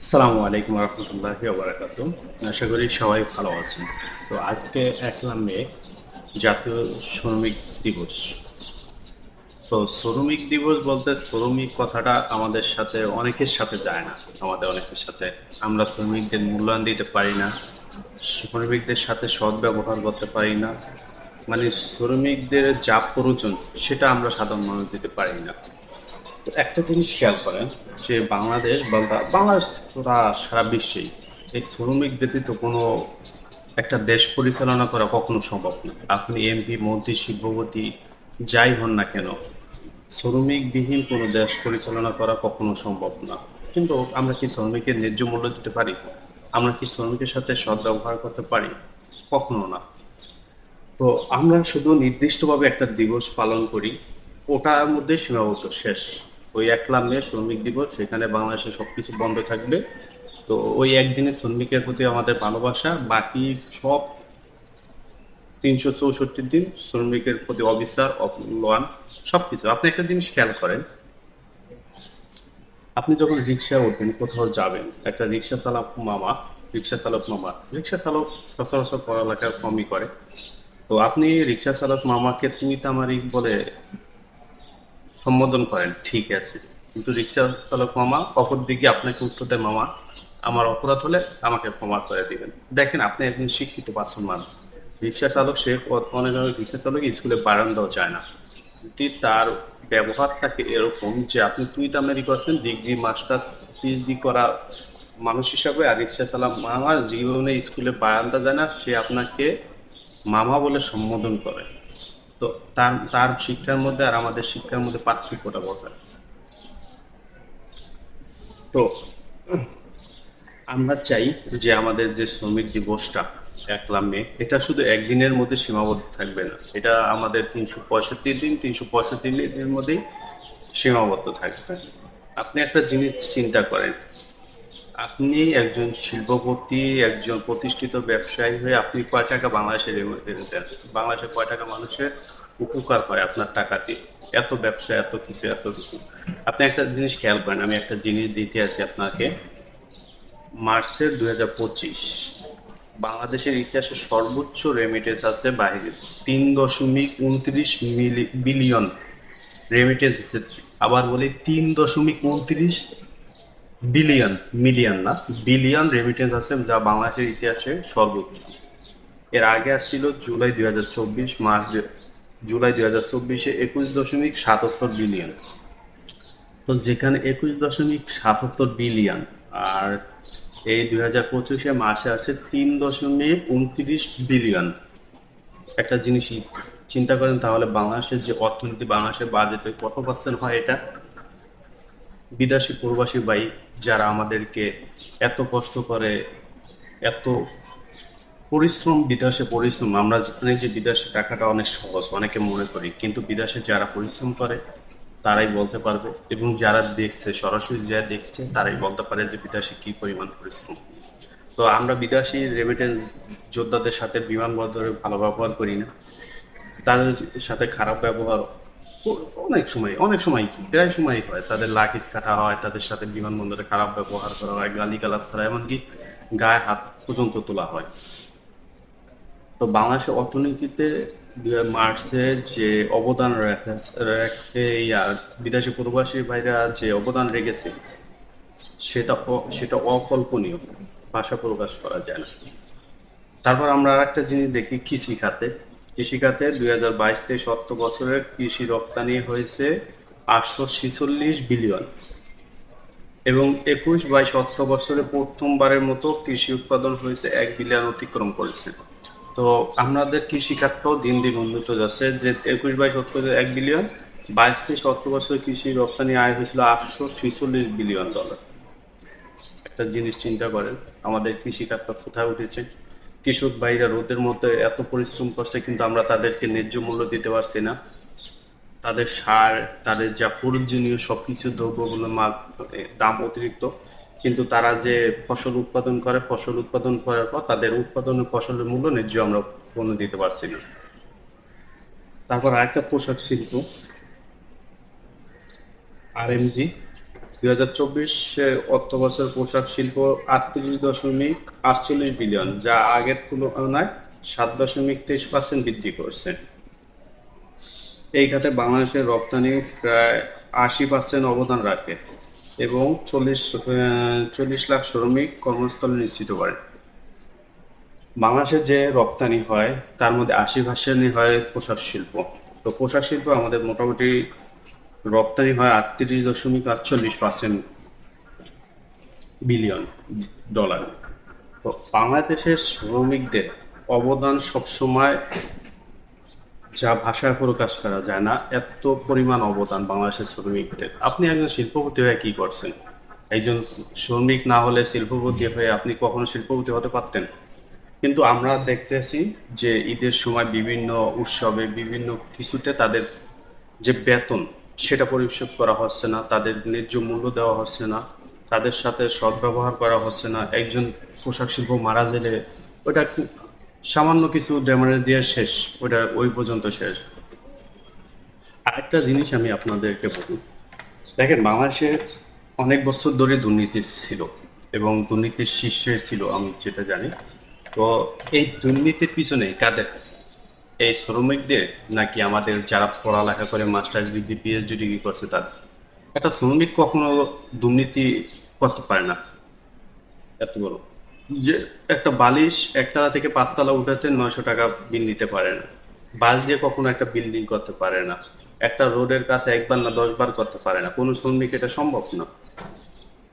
আসসালামু আলাইকুম রহমতুল্লাহি ওবরাকাতু আশা করি সবাই ভালো আছেন। তো আজকে একলা মে জাতীয় শ্রমিক দিবস। তো শ্রমিক দিবস বলতে শ্রমিক কথাটা আমাদের সাথে অনেকের সাথে যায় না। আমাদের অনেকের সাথে আমরা শ্রমিকদের মূল্যায়ন দিতে পারি না, শ্রমিকদের সাথে সৎ ব্যবহার করতে পারি না। মানে শ্রমিকদের যা প্রয়োজন সেটা আমরা সাধারণ মানুষ দিতে পারি না। তো একটা জিনিস খেয়াল করেন যে বাংলাদেশ বাংলাদেশ তোরা সারা বিশ্বেই এই শ্রমিক ব্যতীত কোনো একটা দেশ পরিচালনা করা কখনো সম্ভব না। আপনি এমপি, মন্ত্রী শিল্পপতি যাই হন না কেন, শ্রমিকবিহীন কোনো দেশ পরিচালনা করা কখনো সম্ভব না। কিন্তু আমরা কি শ্রমিকের ন্যায্য মূল্য দিতে পারি? আমরা কি শ্রমিকের সাথে সদ্ব্যবহার করতে পারি? কখনো না। তো আমরা শুধু নির্দিষ্টভাবে একটা দিবস পালন করি, ওটার মধ্যে সীমাবদ্ধ শেষ। ওই একলা মে শ্রমিক দিবস, সেখানে বাংলাদেশে সবকিছু বন্ধ থাকবে। তো ওই একদিনে শ্রমিকের প্রতি আমাদের ভালোবাসা, বাকি সব তিনশো চৌষট্টি দিন শ্রমিকের প্রতি অবিচার অমূল্যায়ন সবকিছু। আপনি একটা জিনিস খেয়াল করেন, আপনি যখন রিক্সা উঠবেন, কোথাও যাবেন, একটা রিক্সা চালক মামা, রিক্সা চালক মামা, রিক্সা চালক সচরাচর পড়ালেখা কমই করে। তো আপনি রিক্সা চালক মামাকে তুমি তামারি বলে সম্বোধন করেন, ঠিক আছে। কিন্তু রিক্সা চালক মামা অপর দিকে আপনাকে উত্তর দেয় মামা, আমার অপরাধ হলে আমাকে ক্ষমা করে দিবেন। দেখেন, আপনি একজন শিক্ষিত মানুষ। রিক্সা চালক, সে অনেক রিক্সা চালক স্কুলে বারান্দাও যায় না। কিন্তু তার ব্যবহারটাকে এরকম যে আপনি তুই তামারি করছেন, ডিগ্রি, মাস্টার্স পিএইচডি করা মানুষ হিসাবে, আর রিক্সা চালক মামা জীবনে স্কুলে বারান্দা যায় না, সে আপনাকে মামা বলে সম্বোধন করে। তো তার তার শিক্ষার মধ্যে আর আমাদের শিক্ষার মধ্যে পার্থক্যটা বোঝায় তো আমরা চাই যে আমাদের যে শ্রমিক দিবসটা, একলা মে, এটা শুধু একদিনের মধ্যে সীমাবদ্ধ থাকবে না। এটা আমাদের তিনশো পঁয়ষট্টি দিন, তিনশো পঁয়ষট্টি দিনের মধ্যেই সীমাবদ্ধ থাকবে। আপনি একটা জিনিস চিন্তা করেন আপনি একজন শিল্পপতি, একজন প্রতিষ্ঠিত ব্যবসায়ী হয়ে আপনি কয় টাকা বাংলাদেশে রেমিটেন্স দেন? বাংলাদেশে কয় টাকা মানুষের উপকার হয় আপনার টাকা দিয়ে এত ব্যবসা, এত কিছু এত কিছু। আপনি একটা জিনিস খেয়াল করেন, আমি একটা জিনিস দিতে আছি আপনাকে। মার্চের দুই হাজার পঁচিশ, বাংলাদেশের ইতিহাসে সর্বোচ্চ রেমিটেন্স আছে বাইরে তিন দশমিক উনত্রিশ মিলি বিলিয়ন রেমিটেন্স আছে। আবার বলি তিন দশমিক উনত্রিশ বিলিয়ন মিলিয়ন না বিলিয়ন রেমিটেন্স আছে যা বাংলাদেশের ইতিহাসে সর্বোচ্চ এর আগে আসছিল জুলাই দুই হাজার চব্বিশ, মার্চ জুলাই দুই হাজার চব্বিশে একুশ দশমিক সাতাত্তর বিলিয়ন তো যেখানে একুশ দশমিক সাতাত্তর বিলিয়ন আর এই দুই হাজার পঁচিশে মাসে আছে তিন দশমিক উনত্রিশ বিলিয়ন একটা জিনিসই চিন্তা করেন তাহলে বাংলাদেশের যে অর্থনীতি, বাংলাদেশের বাজেটে কত পার্সেন্ট হয় এটা? বিদেশি প্রবাসী ভাই যারা আমাদেরকে এত কষ্ট করে, এত পরিশ্রম, বিদেশে পরিশ্রম, আমরা জানি যে বিদেশে টাকাটা অনেক সহজ, অনেকে মনে করি, কিন্তু বিদেশে যারা পরিশ্রম করে, তারাই বলতে পারবে। এবং যারা দেখছে, সরাসরি যারা দেখছে, তারাই বলতে পারে যে বিদেশে কি পরিমাণ পরিশ্রম। তো আমরা বিদেশি রেমিটেন্স যোদ্ধাদের সাথে বিমানবন্দরে ভালো ব্যবহার করি না। তাদের সাথে খারাপ ব্যবহার অনেক সময় অনেক সময় কি, প্রায় সময় হয় তাদের লাকিস কাটা হয়, তাদের সাথে বিমানবন্দরে খারাপ ব্যবহার করা হয় গালি গালাজ করা এমনকি গায়ে হাত পর্যন্ত তোলা হয়। তো বাংলাদেশের অর্থনীতিতে মার্চে যে অবদান রেখে- বিদেশি প্রবাসী ভাইরা যে অবদান রেখেছে, সেটা সেটা অকল্পনীয়, ভাষা প্রকাশ করা যায় না। তারপর আমরা আরেকটা জিনিস দেখি কৃষি খাতে কৃষি খাতে দুই হাজার বাইশ তেইশ অর্থ বছরের কৃষি রপ্তানি হয়েছে আটশো ছিচল্লিশ বিলিয়ন। এবং একুশ বাইশ অর্থ বছরে প্রথমবারের মতো কৃষি উৎপাদন হয়েছে এক বিলিয়ন অতিক্রম করেছে। তো আমাদের কৃষি খাতটাও দিন দিন উন্নত যাচ্ছে। যে একুশ বাইশ অর্থ এক বিলিয়ন, বাইশ তেইশ অর্থ বছরে কৃষি রপ্তানি আয় হয়েছিল আটশো ছিচল্লিশ বিলিয়ন ডলার। একটা জিনিস চিন্তা করেন, আমাদের কৃষি খাতটা কোথায় উঠেছে? কৃষক ভাইরা রোদের মধ্যে এত পরিশ্রম করছে, কিন্তু আমরা তাদেরকে ন্যায্য মূল্য দিতে পারছি না। তাদের সার, তাদের যা প্রয়োজনীয় সবকিছু দ্রব্যগুলোর মাল দাম অতিরিক্ত। কিন্তু তারা যে ফসল উৎপাদন করে, ফসল উৎপাদন করার পর তাদের উৎপাদনের ফসলের মূল্য ন্যায্য আমরা পণ্য দিতে পারছি না। তারপর আরেকটা পোশাক শিল্প আরএমজি দুই হাজার চব্বিশ অর্থ বছর পোশাক শিল্প আটত্রিশ দশমিক আটচল্লিশ বিলিয়ন, যা আগের তুলনায় সাত দশমিক তেইশ পার্সেন্ট বৃদ্ধি করছে। এই খাতে বাংলাদেশের রপ্তানি প্রায় আশি পার্সেন্ট অবদান রাখে এবং চল্লিশ চল্লিশ লাখ শ্রমিক কর্মস্থল নিশ্চিত করে। বাংলাদেশে যে রপ্তানি হয়, তার মধ্যে আশি পার্সেন্টই হয় পোশাক শিল্প। তো পোশাক শিল্প আমাদের মোটামুটি রপ্তানি হয় আটত্রিশ দশমিক আটচল্লিশ পার্সেন্ট বিলিয়ন ডলার। তো বাংলাদেশের শ্রমিকদের অবদান সবসময় যা ভাষায় প্রকাশ করা যায় না, এত পরিমাণ অবদান বাংলাদেশের শ্রমিকদের। আপনি একজন শিল্পপতি হয়ে কি করছেন? একজন শ্রমিক না হলে শিল্পপতি হয়ে আপনি কখনো শিল্পপতি হতে পারতেন? কিন্তু আমরা দেখতেছি যে ঈদের সময় বিভিন্ন উৎসবে বিভিন্ন কিছুতে তাদের যে বেতন সেটা পরিশোধ করা হচ্ছে না, তাদের ন্যায্য মূল্য দেওয়া হচ্ছে না, তাদের সাথে সদ্ব্যবহার করা হচ্ছে না, একজন পোশাক শিল্প মারা গেলে ওটা সামান্য কিছু ড্যামারেজ দিয়ে শেষ, ওটা ওই পর্যন্ত শেষ। আরেকটা জিনিস আমি আপনাদেরকে বলি, দেখেন বাংলাদেশে অনেক বছর ধরে দুর্নীতি ছিল এবং দুর্নীতির শীর্ষে ছিল, আমি যেটা জানি। তো এই দুর্নীতির পিছনে কাদের? এই শ্রমিকদের নাকি আমাদের যারা পড়ালেখা করে মাস্টার ডিগ্রি পিএইচডি ডিগ্রি করছে তাদের একটা শ্রমিক কখনো দুর্নীতি করতে পারে না। এত বড় যে একটা বালিশ একতলা থেকে পাঁচতলা উঠাতে নয়শো টাকা বিল নিতে পারে না। বাস দিয়ে কখনো একটা বিল্ডিং করতে পারে না। একটা রোডের কাছে একবার না দশবার করতে পারে না। কোনো শ্রমিক এটা সম্ভব না।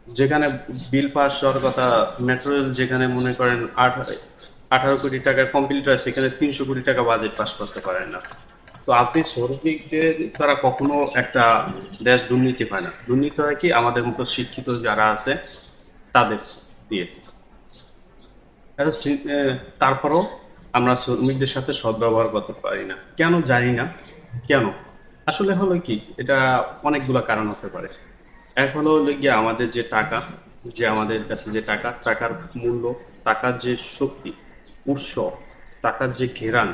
যেখানে বিল পাস হওয়ার কথা মেট্রো যেখানে মনে করেন আট আঠারো কোটি টাকার কমপ্লিট হয় সেখানে তিনশো কোটি টাকা বাজেট পাস করতে পারেন না। তো আপনি শ্রমিকদের তারা কখনো একটা দেশ দুর্নীতি হয় না। দুর্নীতি হয় কি? আমাদের মতো শিক্ষিত যারা আছে, তাদের দিয়ে। তারপরও আমরা শ্রমিকদের সাথে সদ্ব্যবহার করতে পারি না। কেন জানি না। কেন? আসলে হলো কি? এটা অনেকগুলো কারণ হতে পারে। এক হলো গিয়ে আমাদের যে টাকা, যে আমাদের কাছে যে টাকা, টাকার মূল্য, টাকার যে শক্তি উৎস, টাকার যে ঘেরান,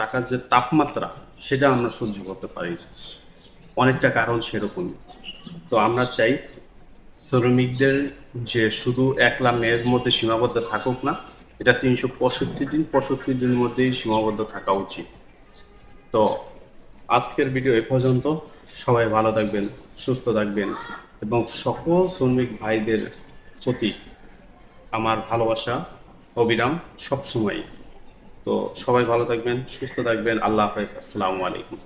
টাকার যে তাপমাত্রা, সেটা আমরা সহ্য করতে পারি। অনেকটা কারণ সেরকমই। তো আমরা চাই শ্রমিকদের যে শুধু একলা মেয়ের মধ্যে সীমাবদ্ধ থাকুক না, এটা তিনশো পঁয়ষট্টি দিন, পঁয়ষট্টি দিনের মধ্যেই সীমাবদ্ধ থাকা উচিত। তো আজকের ভিডিও এ পর্যন্ত। সবাই ভালো থাকবেন, সুস্থ থাকবেন এবং সকল শ্রমিক ভাইদের প্রতি আমার ভালোবাসা। অবিরাম সবসময় তো সবাই ভালো থাকবেন সুস্থ থাকবেন। আল্লাহ হাফেজ। আসসালামু আলাইকুম।